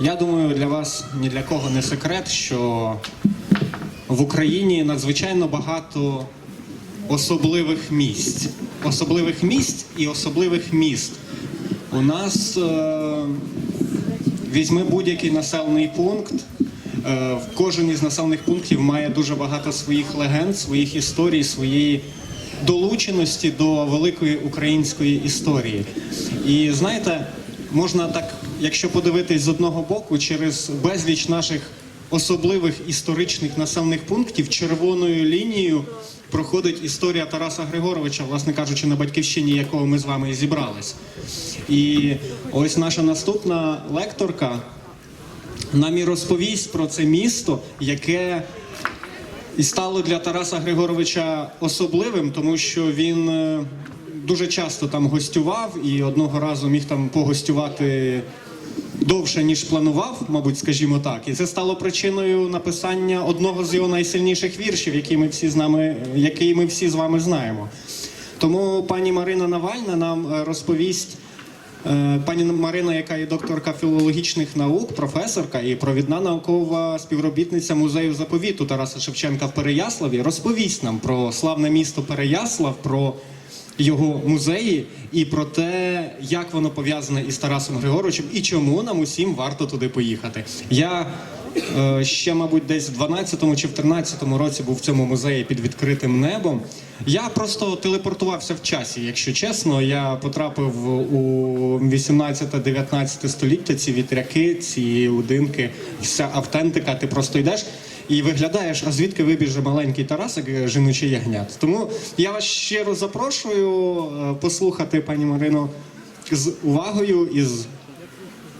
Я думаю, для вас ні для кого не секрет, що в Україні надзвичайно багато особливих місць. Особливих місць і особливих міст. У нас е, візьми будь-який населений пункт. Е, кожен із населених пунктів має дуже багато своїх легенд, своїх історій, своєї долученості до великої української історії. І знаєте, можна так, якщо подивитись з одного боку, через безліч наших особливих історичних населених пунктів червоною лінією проходить історія Тараса Григоровича, власне кажучи, на батьківщині якого ми з вами і зібрались. І ось наша наступна лекторка нам і розповість про це місто, яке і стало для Тараса Григоровича особливим, тому що він е, дуже часто там гостював і одного разу міг там погостювати довше, ніж планував, мабуть, скажімо так. І це стало причиною написання одного з його найсильніших віршів, які ми всі з нами, який ми всі з вами знаємо. Тому пані Марина Навальна нам е, розповість. Е, Пані Марина, яка є докторка філологічних наук, професорка і провідна наукова співробітниця музею заповіту Тараса Шевченка в Переяславі, розповість нам про славне місто Переяслав, про його музеї і про те, як воно пов'язане із Тарасом Григоровичем і чому нам усім варто туди поїхати. Я е, ще, мабуть, десь в 12-му чи в 13-му році був в цьому музеї під відкритим небом. Я просто телепортувався в часі, якщо чесно. Я потрапив у 18-19 століття. Ці вітряки, ці будинки, вся автентика. Ти просто йдеш. І виглядаєш, а звідки вибіже маленький Тарасик, е, жіночий ягнят. Тому я вас щиро запрошую е, послухати пані Марину з увагою і з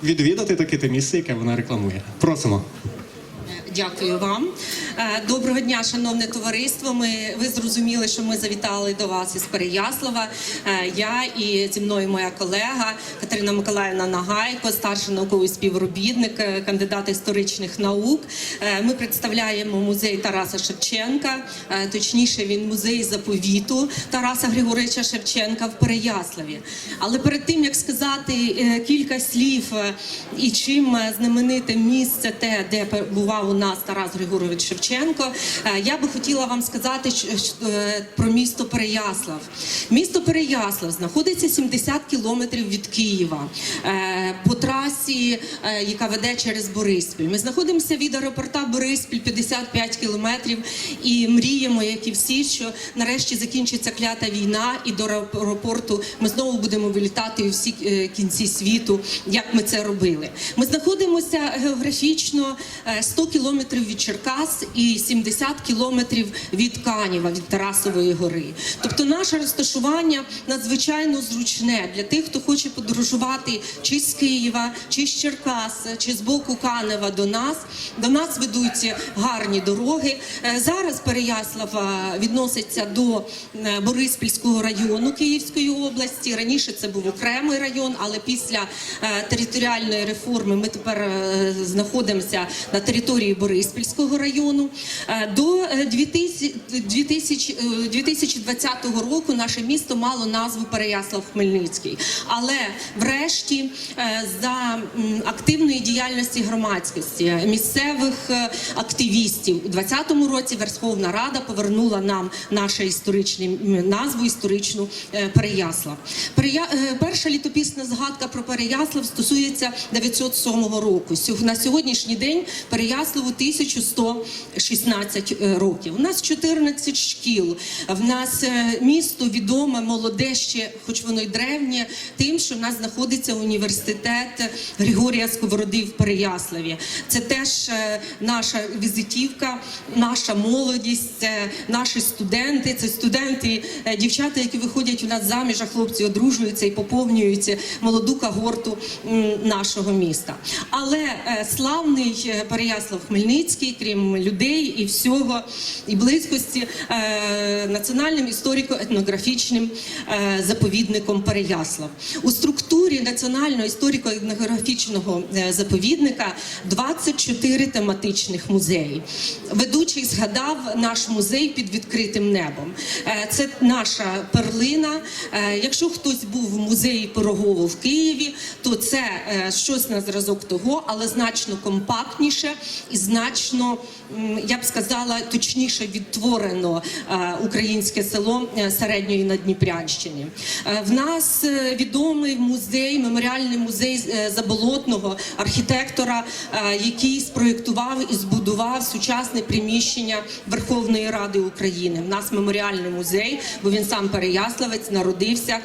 відвідати таке те місце, яке вона рекламує. Просимо. Дякую вам. Е, Доброго дня, шановне товариство. Ми ви зрозуміли, що ми завітали до вас із Переяслава. Е, Я і зі мною моя колега Катерина Миколаївна Нагайко, старший науковий співробітник, е, кандидат історичних наук. Ми представляємо музей Тараса Шевченка, точніше, він музей заповіту Тараса Григоровича Шевченка в Переяславі. Але перед тим як сказати кілька слів і чим знамените місце, те, де перебував у нас Тарас Григорович Шевченко, е, я би хотіла вам сказати е, про місто Переяслав. Місто Переяслав знаходиться 70 кілометрів від Києва е, по трасі, яка веде через Бориспіль. Ми знаходимося від аеропорта Бориспіль 55 кілометрів і мріємо, як і всі, що нарешті закінчиться клята війна, і до аеропорту ми знову будемо вилітати у всі кінці світу, як ми це робили. Ми знаходимося географічно е, 100 кілометрів від Черкас і 70 кілометрів від Канєва, від Тарасової гори. Тобто наше розташування надзвичайно зручне для тих, хто хоче подорожувати чи з Києва, чи з Черкас, чи з боку Канева до нас. До нас ведуть гарні дороги. Е, Зараз Переяслав е, відноситься до е, Бориспільського району Київської області. Раніше це був окремий район, але після е, територіальної реформи ми тепер знаходимося на території Бориспільського району. Е, До е, 2000, 2000, е, 2020 року наше місто мало назву Переяслав-Хмельницький. Але врешті е, за активної діяльності громадськості е, місцевих е, активістів у 2020 році Верховна Рада повернула нам нашу історичну назву історичну е, Переяслав. Перея... е, Перша літописна згадка про Переяслав стосується 907 року. На сьогоднішній день Переяславу 1116 е, років. У нас 14 шкіл. В нас е, місто відоме, молоде ще, хоч воно й древнє, тим, що в нас знаходиться університет Григорія Сковороди в Переяславі. Це теж е, наша візитівка, наша молодість, наші студенти, це студенти, дівчата, які виходять у нас заміж, а хлопці одружуються і поповнюють молоду когорту нашого міста. Але славний Переяслав Хмельницький Хмельницький, крім людей і всього, і близькості е, національним історико-етнографічним е, заповідником Переяслав. У структурі національного історико-етнографічного е, заповідника 24 тематичних музеї. Ведучий згадав наш музей під відкритим небом. Це наша перлина. Якщо хтось був в музеї Пирогово в Києві, то це щось на зразок того, але значно компактніше і значно, я б сказала, точніше відтворено е, українське село е, середньої Надніпрянщини. Е, В нас відомий музей, меморіальний музей Заболотного архітектора, який спроєктував і збудував сучасне приміщення Верховної Ради України. В нас меморіальний музей, бо він сам переяславець, народився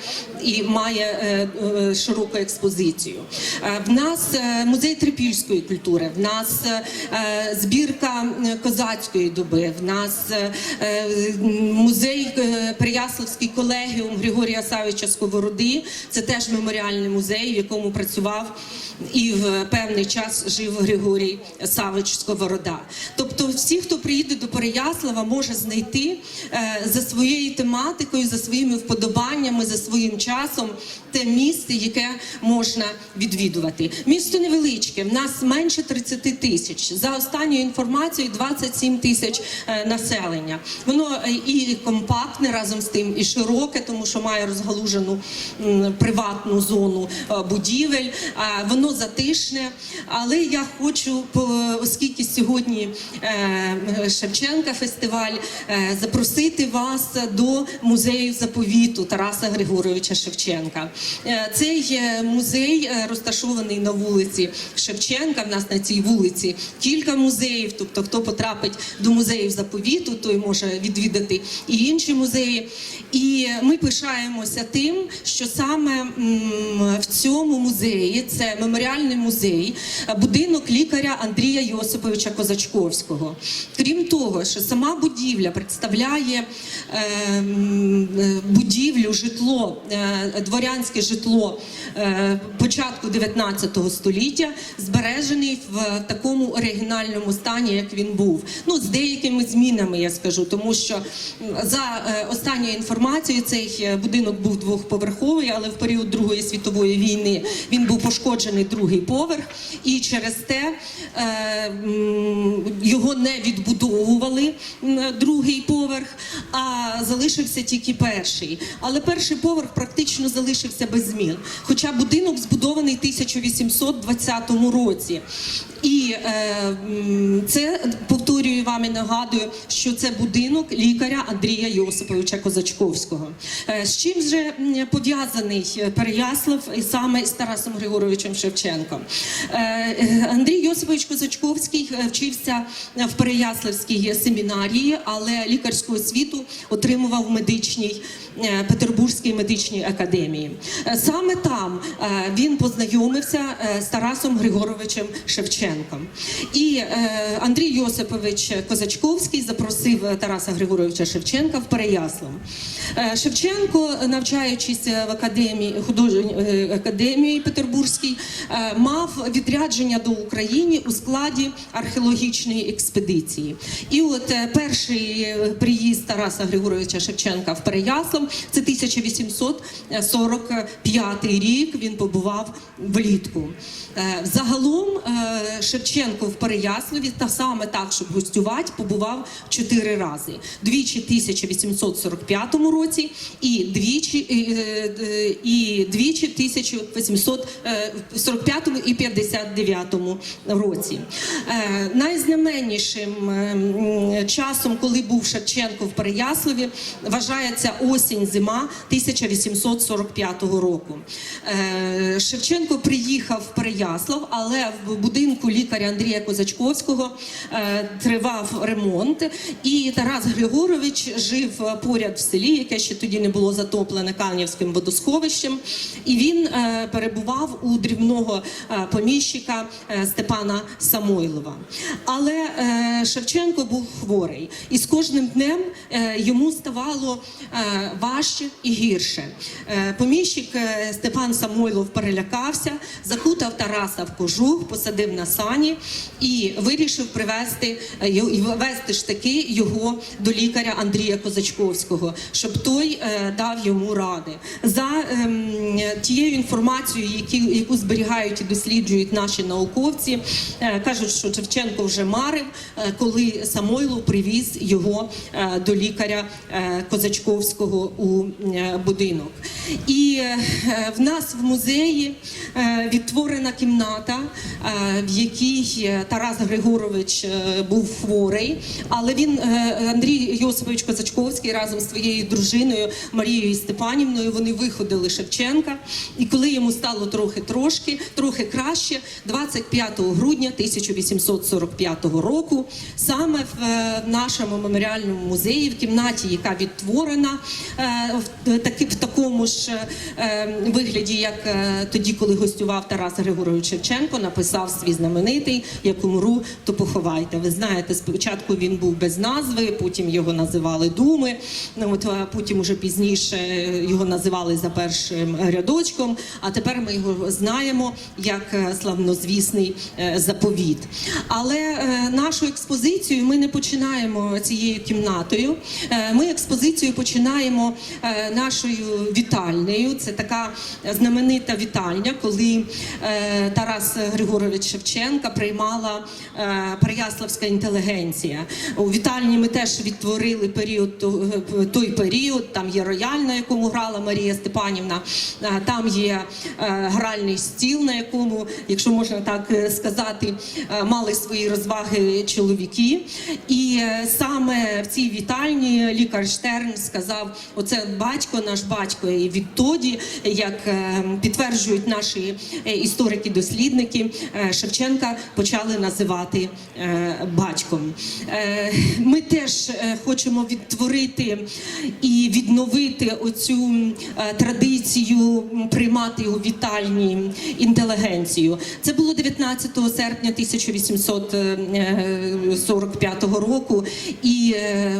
і має широку експозицію. В нас музей трипільської культури, в нас збірка е, козацької доби, в нас е, е, музей Прияславський колегіум Григорія Савича Сковороди. Це теж меморіальний музей, в якому працював і в певний час жив Григорій Савич Сковорода. Тобто, всі, хто приїде до Переяслава, може знайти е, за своєю тематикою, за своїми вподобаннями, за своїм часом те місце, яке можна відвідувати. Місто невеличке, в нас менше 30 тисяч. За останньою інформацією, 27 тисяч е, населення. Воно е, і компактне разом з тим, і широке, тому що має розгалужену приватну зону будівель. А Воно затишне. Але я хочу, оскільки сьогодні е, Шевченка фестиваль, е, запросити вас до музею заповіту Тараса Григоровича Шевченка. Е, Цей музей розташований на вулиці Шевченка. В нас на цій вулиці кілька музеїв. Тобто, хто потрапить до музеїв заповіту, той може відвідати і інші музеї. І ми пишаємося тим, що саме в цьому музеї це меморіальний музей, е, будинок лікаря Андрія Йосиповича Козачковського. Крім того, що сама будівля представляє е, е, будівлю, житло, дворянське житло початку 19 століття, збережений в такому оригінальному стані, як він був. Ну, з деякими змінами, я скажу, тому що за останньою інформацією, цей будинок був двохповерховий, але в період Другої світової війни він був пошкоджений другий поверх, і через те е, його не відбудовували другий поверх, а залишився тільки перший. Але перший поверх практично залишився без змін. Хоча будинок збудований в 1820 році. І е, це повторюю вам і нагадую, що це будинок лікаря Андрія Йосиповича Козачковського. Е, з чим же пов'язаний е, Переяслав і саме з Тарасом Григоровичем Шевченком? Е, е, Андрій Йосипович Козачковський е, вчився в Переяславській семінарії, але лікарську освіту отримував в медичній Петербурзькій медичній академії. Саме там він познайомився з Тарасом Григоровичем Шевченком. І Андрій Йосипович Козачковський запросив Тараса Григоровича Шевченка в Переяслав. Шевченко, навчаючись в академії художньої академії Петербурзькій, мав відрядження до України у складі археологічної експедиції. І от е, перший е, приїзд Тараса Григоровича Шевченка в Переяслав це 1845 рік. Він побував влітку. Е, Загалом е, Шевченко в Переяславі та саме так, щоб гостювати, побував чотири рази: двічі в 1845 році і двічі е, е, і двічі в 1845 і 59 році. Е, Найзнаменнішим е, часом, коли був Шевченко в Переяславі, вважається осінь-зима 1845 року. Е, Шевченко приїхав в Переяслав, але в будинку лікаря Андрія Козачковського е, тривав ремонт, і Тарас Григорович жив поряд в селі, яке ще тоді не було затоплене Канівським водосховищем. І він перебував у дрібного е, поміщика е, Степана Самойлова. Але е, Шевченко був хворий, і з кожним днем йому ставало важче і гірше. Поміщик Степан Самойлов перелякався, закутав Тараса в кожух, посадив на сані і вирішив привезти вести ж таки його до лікаря Андрія Козачковського, щоб той дав йому ради. За ем, тією інформацією, яку зберігають і досліджують наші науковці, е, кажуть, що Шевченко вже марив, е, коли Самойлов привіз його е, до лікаря Козачковського у будинок. І в нас в музеї відтворена кімната, в якій Тарас Григорович був хворий, але він Андрій Йосипович Козачковський разом з своєю дружиною Марією Степанівною вони виходили Шевченка. І коли йому стало трохи трошки, трохи краще, 25 грудня 1845 року, саме в е, нашому меморіальному музеї, в кімнаті, яка відтворена е, в в такому ж е, вигляді, як тоді, коли гостював Тарас Григорович Шевченко, написав свій знаменитий Як умру, то поховайте. Ви знаєте, спочатку він був без назви, потім його називали Думи. Ну, От потім уже пізніше його називали за першим рядочком. А тепер ми його знаємо як е, славнозвісний е, заповіт. Але е, нашу експозицію ми не починаємо цією кімнатою. Ми експозицію починаємо нашою вітальнею. Це така знаменита вітальня, коли Тарас Григорович Шевченка приймала Переяславська інтелігенція. У вітальні ми теж відтворили період той період. Там є рояль, на якому грала Марія Степанівна. Там є гральний стіл, на якому, якщо можна так е, сказати, е, мали свої розваги чоловіки. І е, саме в цій вітальні лікар Штерн сказав: оце батько, наш батько. І відтоді, як підтверджують наші історики-дослідники, Шевченка почали називати батьком. Ми теж хочемо відтворити і відновити оцю традицію приймати у вітальні інтелігенцію. Це було 19 серпня 1845 року, і е,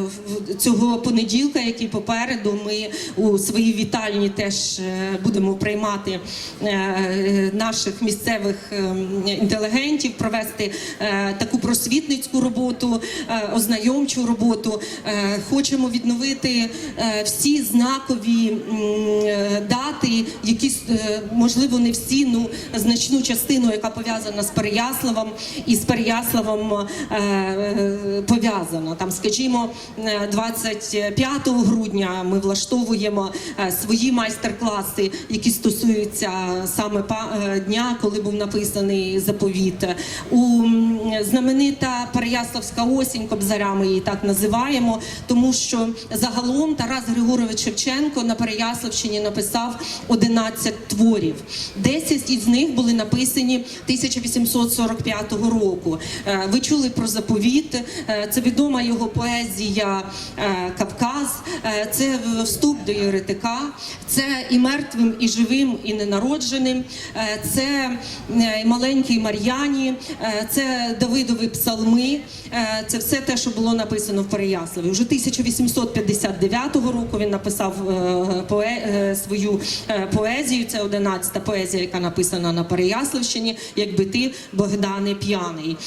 цього понеділка, який попереду, ми у своїй вітальні теж е, будемо приймати е, наших місцевих е, інтелігентів, провести е, таку просвітницьку роботу, е, ознайомчу роботу. Е, Хочемо відновити е, всі знакові е, дати, які е, можливо не всі, ну значну частину, яка пов'язана з Переяславом і з Переяславом е, е, пов'язана. Там, скажімо, е, 25 грудня ми влаштовуємо е, свої майстер-класи, які стосуються саме е, дня, коли був написаний заповіт. У знаменита Переяславська осінь Кобзаря, ми її так називаємо, тому що загалом Тарас Григорович Шевченко на Переяславщині написав 11 творів. 10 із них були написані 1845 року. Е, Ви чули про заповіт, е, це відома його поезія е, Кавказ, це вступ до Єретика, це і мертвим, і живим, і ненародженим, це маленький Мар'яні, це Давидові псалми, це все те, що було написано в Переяславі. Уже 1859 року він написав свою поезію. Це 11-та поезія, яка написана на Переяславщині, якби ти Богдане п'яний,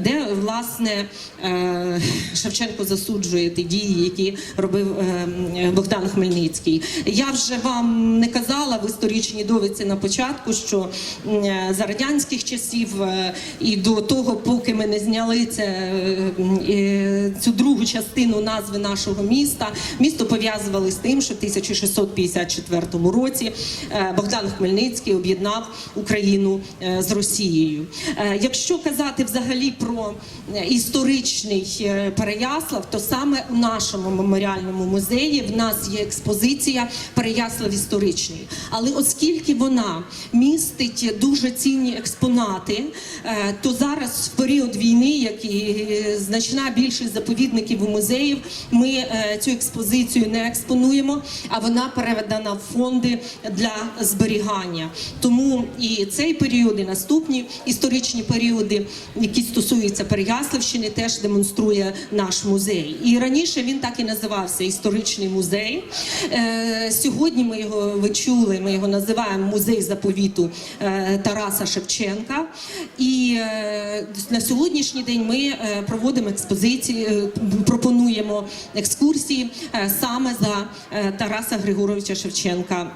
де власне е, Шевченко засуджує ті дії, які робив е, Богдан Хмельницький. Я вже вам не казала в історичній довідці на початку, що е, за радянських часів і до того, поки ми не зняли це, цю другу частину назви нашого міста, місто пов'язували з тим, що в 1654 році Богдан Хмельницький об'єднав Україну е, з Росією. Е, Якщо казати взагалі про е, історичний Переяслав, то саме у нашому меморіальному музеї в нас є експозиція Переяслав історичний. Але оскільки вона містить дуже цінні експонати, то зараз в період війни, як і значна більшість заповідників у музеїв, ми цю експозицію не експонуємо, а вона переведена в фонди для зберігання. Тому і цей період, і наступні історичні періоди, які стосуються Переяславщини, теж демонструє наш музей. І раніше він так і називався історичний музей. Е, Сьогодні ми його ви чули, ми його називаємо музей заповіту е, Тараса Шевченка. І е, на сьогоднішній день ми проводимо експозиції, пропонуємо екскурсії саме за Тараса Григоровича Шевченка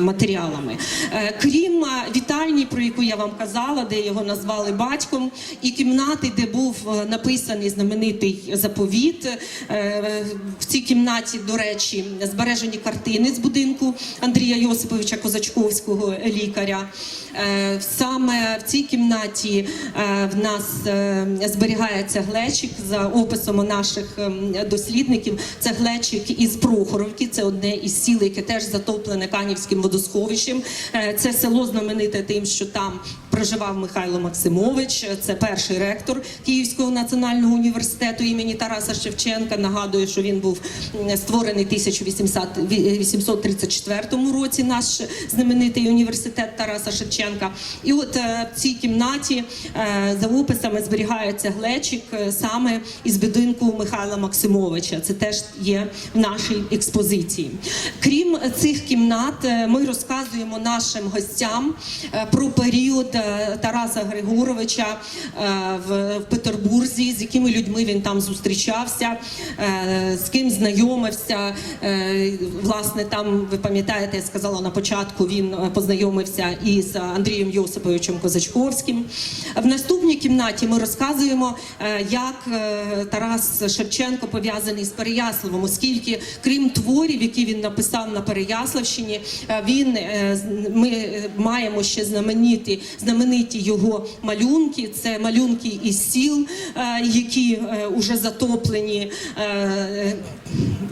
матеріалами. Е, Крім е, вітальні, про яку я вам казала, де його назвали батьком, і кімнати, де був е, написаний знаменитий заповіт. В цій кімнаті, до речі, збережені картини з будинку Андрія Йосиповича Козачковського, лікаря. Саме в цій кімнаті в нас зберігається глечик за описом наших ем, дослідників. Це глечик із Прохоровки. Це одне із сіл, яке теж затоплене Канівським водосховищем. Е, Це село знамените тим, що там проживав Михайло Максимович. Це перший ректор Київського національного університету імені Тараса Шевченка. Нагадую, що він був створений 1834 році. Наш знаменитий університет Тараса Шевченка. І от е, в цій кімнаті е, за описами зберігається глечик саме із будинку Михайла Максимовича. Це теж є в нашій експозиції. Крім цих кімнат, ми розказуємо нашим гостям е, про період е, Тараса Григоровича е, в, Петербурзі, з якими людьми він там зустрічався, з ким знайомився. Власне, там ви пам'ятаєте, я сказала на початку, він познайомився із Андрієм Йосиповичем Козачковським. В наступній кімнаті ми розказуємо, як Тарас Шевченко пов'язаний з Переяславом, оскільки крім творів, які він написав на Переяславщині, він ми е, маємо ще знамениті, знамениті його малюнки. Це малюнки із сіл, е, які вже затоплені. е,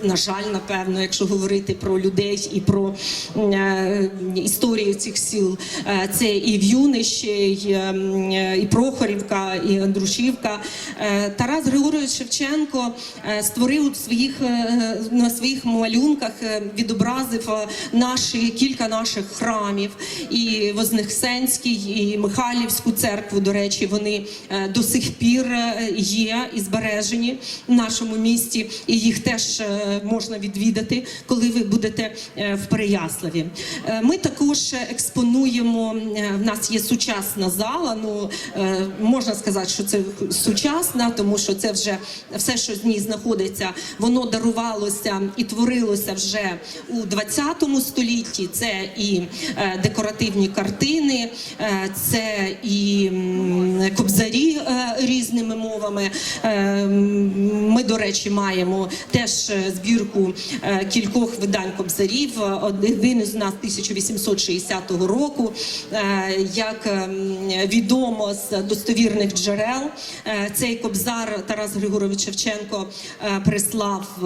На жаль, напевно, якщо говорити про людей і про е, історію цих сіл, Е, це і В'юнище, і, ем, е, і Прохорівка, і Андрушівка. Е, Тарас Григорович Шевченко е, створив своїх е, на своїх малюнках, е, відобразив е, наші кілька наших храмів, і Вознесенський, і Михайлівську церкву. До речі, вони е, до сих пір е, є і збережені в нашому місті, і їх теж е, можна відвідати, коли ви будете в Переяславі. Ми також експонуємо. В нас є сучасна зала. Ну можна сказати, що це сучасна, тому що це вже все, що з ній знаходиться, воно дарувалося і творилося вже у 20 столітті. Це і декоративні картини, е, це і кобзарі е, різними мовами. Е, Ми, до речі, маємо теж е, збірку е, кількох видань кобзарів. Один із нас 1860 року. Е, Як ем, відомо з достовірних джерел, е, цей кобзар Тарас Григорович Шевченко е, прислав е,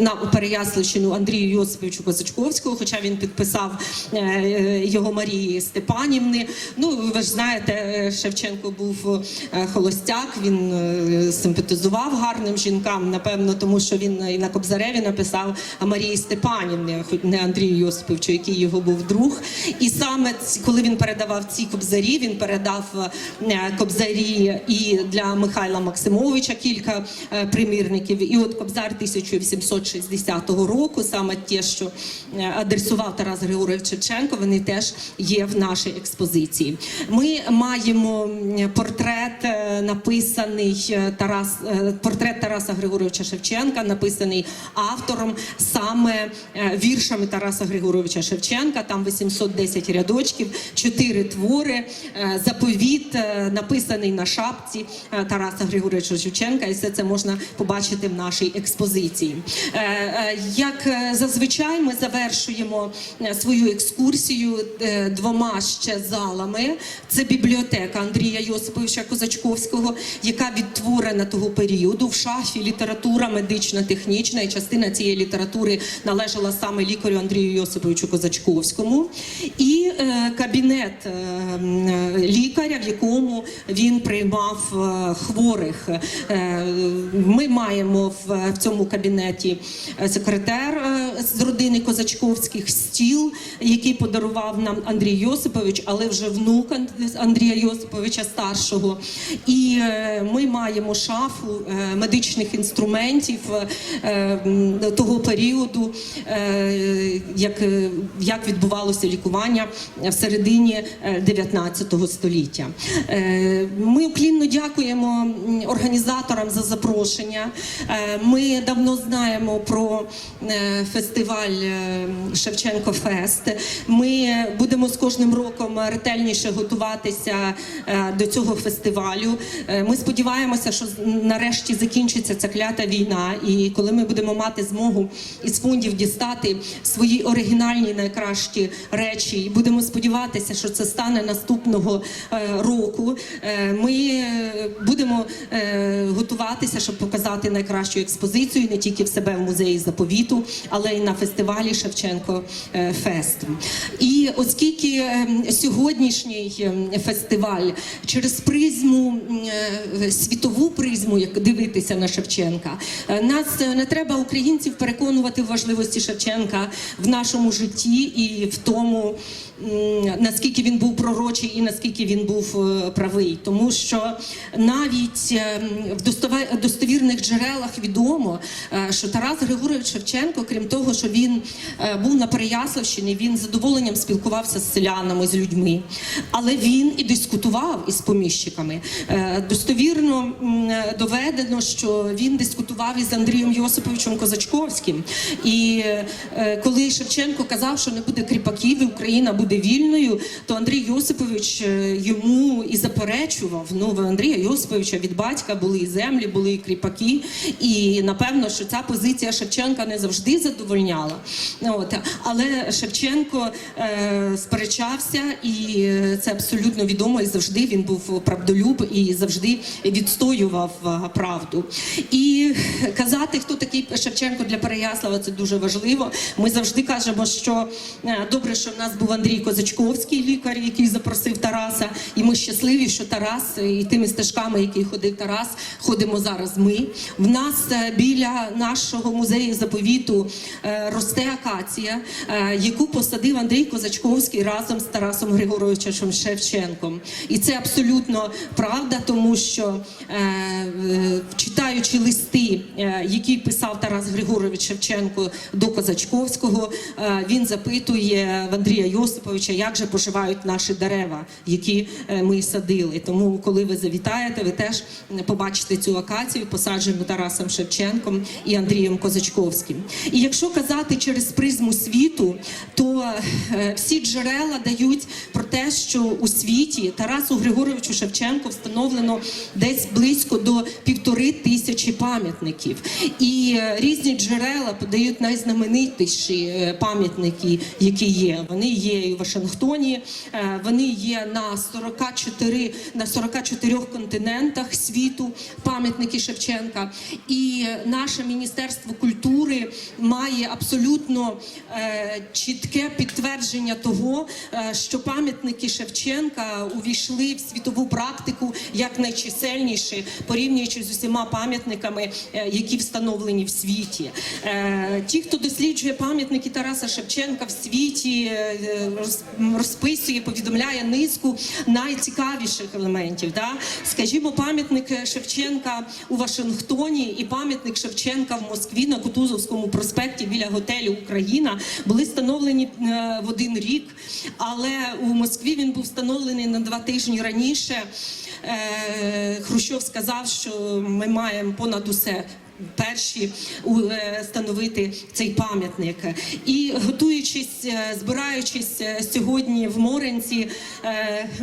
на у Переяславщину Андрію Йосиповичу Козачковського, хоча він підписав е, е, його Марії Степанівни. Ну, ви ж знаєте, Шевченко був е, холостяк, він е, симпатизував гарним жінкам, напевно, тому що він і на Кобзареві написав Марії Степанівни, хоч не Андрію Йосиповичу, який його був друг. І саме коли він передавав ці кобзарі, він передав кобзарі і для Михайла Максимовича кілька примірників. І от кобзар 1860 року, саме ті, що адресував Тарас Григорович Шевченко, вони теж є в нашій експозиції. Ми маємо портрет, е, написаний е, Тарас, е, портрет Тараса Григоровича Шевченка, написаний автором саме віршами Тараса Григоровича Шевченка. Там 810 рядочків, чотири твори. Заповіт написаний на шапці Тараса Григоровича Шевченка, і все це можна побачити в нашій експозиції. Як зазвичай ми завершуємо свою екскурсію е, двома ще залами. Це бібліотека Андрія Йосиповича Козачковського, яка відтворена того періоду в шафі література медична, технічна, і частина цієї літератури належала саме лікарю Андрію Йосиповичу Козачковському. І е, кабінет е, е, лікаря, в якому він приймав е, хворих. Е, Ми маємо в, в цьому кабінеті е, секретар е, з родини Козачковських стіл, який подарував нам Андрій Йосипович, але вже внук Андрія Йосиповича старшого. І е, ми маємо шафу е, медичних інструментів, е, того періоду, як, як відбувалося лікування в середині е, 19 століття. Ми уклінно дякуємо організаторам за запрошення. Ми давно знаємо про фестиваль Шевченко Фест. Ми будемо з кожним роком ретельніше готуватися е, до цього фестивалю. Е, Ми сподіваємося, що нарешті закінчиться ця клята війна, і коли ми будемо мати змогу із фондів дістати свої оригінальні найкращі речі, і будемо сподіватися, що це стане наступного е, року. Ми будемо готуватися, щоб показати найкращу експозицію не тільки в себе в музеї заповіту, але й на фестивалі Шевченко Фест. І оскільки е, сьогоднішній е, фестиваль через призму е, світову призму, як дивитися на Шевченка, е, нас е, не треба українців переконувати в важливості Шевченка в нашому житті і в тому, наскільки він був пророчий і наскільки він був е, правий, тому що навіть е, в достовірних джерелах відомо, е, що Тарас Григорович Шевченко, крім того, що він е, був на Переяславщині, він з задоволенням спілкувався з селянами, з людьми, але він і дискутував із поміщиками. Е, Достовірно е, доведено, що він дискутував із Андрієм Йосиповичем Козачковським. І е, коли Шевченко казав, що не буде кріпаків і Україна буде вільною, то Андрій Йосипович йому і заперечував. Ну, в Андрія Йосиповича від батька були і землі, були і кріпаки. І напевно, що ця позиція Шевченка не завжди задовольняла. От. Але Шевченко е, сперечався, і е, це абсолютно відомо. І завжди він був правдолюб і завжди відстоював е, правду. І казати, хто такий Шевченко для Переяслава, це дуже важливо. Ми завжди кажемо, що е, добре, що в нас був Андрій Козачковський, лікар, який запросив Тараса, і ми щасливі, що Тарас і тими стежками, які ходив Тарас, ходимо зараз. Ми в нас біля нашого музею заповіту росте акація, яку посадив Андрій Козачковський разом з Тарасом Григоровичем Шевченком. І це абсолютно правда, тому що е, е, читаючи листи, е, які писав Тарас Григорович Шевченко до Козачковського, е, він запитує в Андрія Йосиповича, як же поживають наші дерева, які е, ми садили. Тому, коли ви завітаєте, ви теж побачите цю акацію, посаджену Тарасом Шевченком і Андрієм Козачковським. І якщо казати через призму світу, то е, всі джерела дають про те, що у світі Тарасу Григоровичу Шевченку встановлено десь близько до півтори тисячі пам'ятників. І е, різні джерела подають найзнаменитіші е, пам'ятники, які є. Вони є і в Вашингтоні, вони є на 44, на 44 континентах світу, пам'ятники Шевченка. І наше Міністерство культури має абсолютно чітке підтвердження того, е, що пам'ятники Шевченка увійшли в світову практику як найчисельніші, порівнюючи з усіма пам'ятниками, е, які встановлені в світі. Е, Ті, хто досліджує пам'ятники Тараса Шевченка в світі, розписує, повідомляє низку найцікавіших елементів. Да? Скажімо, пам'ятник Шевченка у Вашингтоні і пам'ятник Шевченка в Москві на Кутузовському проспекті біля готелю Україна були встановлені е, в один рік, але у Москві він був встановлений на два тижні раніше. Е, Хрущов сказав, що ми маємо понад усе. Перші е, встановити цей пам'ятник. І готуючись, е, збираючись е, сьогодні в Моренці,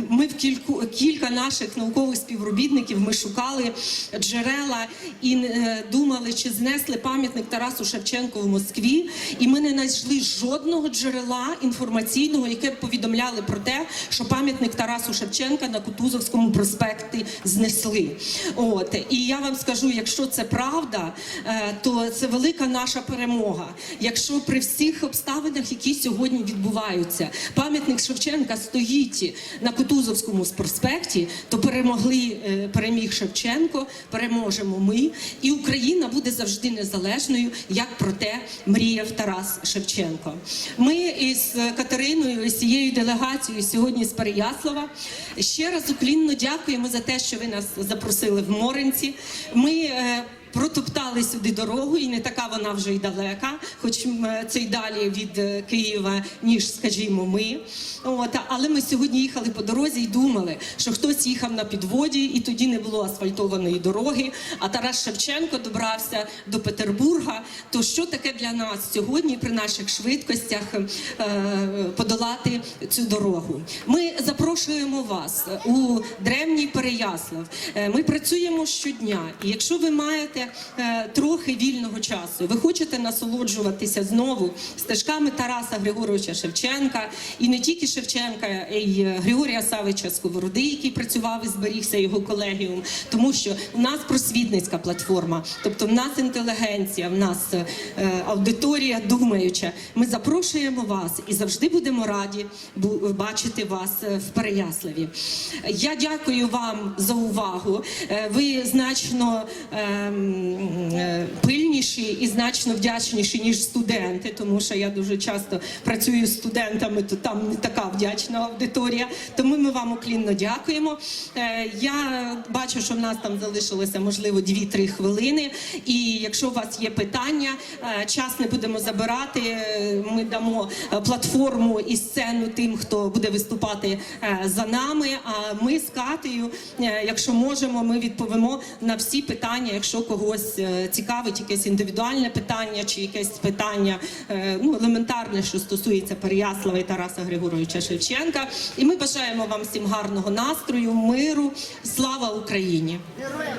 ми в кільку кілька наших наукових співробітників ми шукали джерела і думали, чи знесли пам'ятник Тарасу Шевченку в Москві. І ми не знайшли жодного джерела інформаційного, яке повідомляли про те, що пам'ятник Тарасу Шевченка на Кутузовському проспекті знесли. От і я вам скажу, якщо це правда, е, то це велика наша перемога. Якщо при всіх обставинах, які сьогодні відбуваються, пам'ятник Шевченка стоїть на Кутузовському проспекті, то перемогли е, переміг Шевченко, переможемо ми, і Україна буде завжди незалежною, як про те мріяв Тарас Шевченко. Ми із Катериною, із цією делегацією сьогодні з Переяслава ще раз уклінно дякуємо за те, що ви нас запросили в Моренці. Ми е, протоптали сюди дорогу, і не така вона вже й далека, хоч це й далі від е, Києва, ніж, скажімо, ми. От, але ми сьогодні їхали по дорозі і думали, що хтось їхав на підводі, і тоді не було асфальтованої дороги. А Тарас Шевченко добрався до Петербурга. То що таке для нас сьогодні при наших швидкостях е, подолати цю дорогу? Ми запрошуємо вас у древній Переяслав. Е, Ми працюємо щодня, і якщо ви маєте е, трохи вільного часу, ви хочете насолоджуватися знову стежками Тараса Григоровича Шевченка, і не тільки Шевченка, й е, Григорія Савича Сковороди, який працював і зберігся його колегіум, тому що у нас просвітницька платформа, тобто в нас інтелігенція, в нас е, аудиторія думаюча. Ми запрошуємо вас і завжди будемо раді бачити вас в Переяславі. Я дякую вам за увагу. Ви значно е, пильніші і значно вдячніші, ніж студенти, тому що я дуже часто працюю з студентами, то там не така вдячна аудиторія. Тому ми вам уклінно дякуємо. Е, Я бачу, що в нас там залишилося можливо 2-3 хвилини. І якщо у вас є питання, е, час не будемо забирати. Е, Ми дамо е, платформу і сцену тим, хто буде виступати е, за нами. А ми з Катею, е, якщо можемо, ми відповімо на всі питання, якщо когось е, цікавить якесь індивідуальне питання чи якесь питання е, ну, елементарне, що стосується Переяслава і Тараса Григоровича Шевченка. І ми бажаємо вам всім гарного настрою, миру. Слава Україні! Героям